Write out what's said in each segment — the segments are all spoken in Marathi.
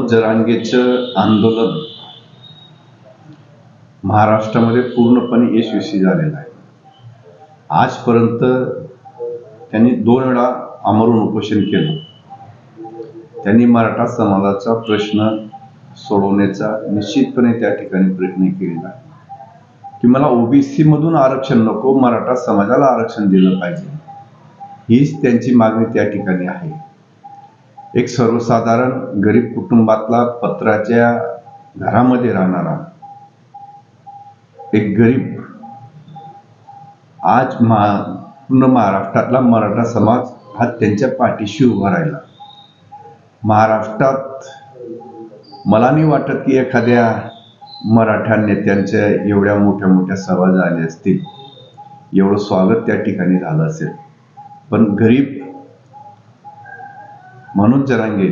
मनोज जरांगेचं आंदोलन महाराष्ट्रामध्ये पूर्णपणे यशस्वी झालेलं आहे. आजपर्यंत त्यांनी दोन वेळा आमरून उपोषण केलं. त्यांनी मराठा समाजाचा प्रश्न सोडवण्याचा निश्चितपणे त्या ठिकाणी प्रयत्न केलेला की मला ओबीसी मधून आरक्षण नको मराठा समाजाला आरक्षण दिलं पाहिजे. हीच त्यांची मागणी त्या ठिकाणी आहे. एक सर्वसाधारण गरीब कुटुंबातला पत्राच्या घरामध्ये राहणारा एक गरीब आज मा पूर्ण महाराष्ट्रातला मराठा समाज हा त्यांच्या पाठीशी उभा राहिला. महाराष्ट्रात मला नाही वाटत की एखाद्या मराठा नेत्यांच्या एवढ्या मोठ्या मोठ्या सभा झाल्या असतील. एवढं स्वागत त्या ठिकाणी झालं असेल. पण गरीब मनोज जरांगे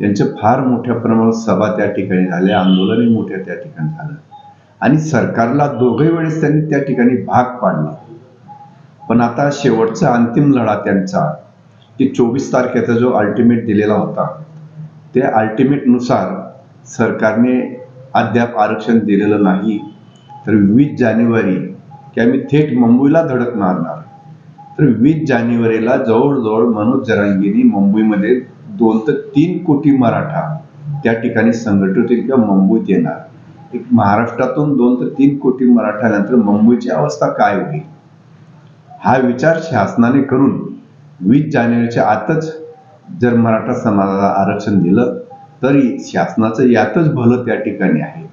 यांच्या फार मोठ्या प्रमाणात सभा त्या ठिकाणी झाल्या आंदोलनही मोठ्या त्या ठिकाणी झालं. आणि सरकारला दोघे वेळेस त्यांनी त्या ठिकाणी भाग पाडला. पण आता शेवटचा अंतिम लढा त्यांचा की चोवीस तारखेचा जो अल्टिमेट दिलेला होता त्या अल्टिमेटनुसार सरकारने अद्याप आरक्षण दिलेलं नाही. तर वीस जानेवारी की आम्ही थेट मुंबईला धडक मारणार. तर वीस जानेवारीला जवळजवळ मनोज जरांगीनी मुंबईमध्ये दोन ते तीन कोटी मराठा त्या ठिकाणी संघटित किंवा मुंबईत येणार. एक महाराष्ट्रातून दोन ते तीन कोटी मराठा नंतर मुंबईची अवस्था काय होईल? हा विचार शासनाने करून वीस जानेवारीच्या आतच जर मराठा समाजाला आरक्षण दिलं तरी शासनाचं यातच भलं त्या ठिकाणी आहे.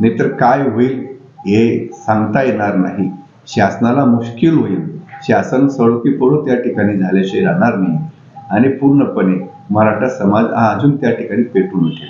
नाहीतर काय होईल हे सांगता येणार नाही. शासनाला मुश्किल होईल. शासन सळकी पळू त्या ठिकाणी झाल्याशिवाय राहणार नाही. आणि पूर्णपणे मराठा समाज हा अजून त्या ठिकाणी पेटून उठेल.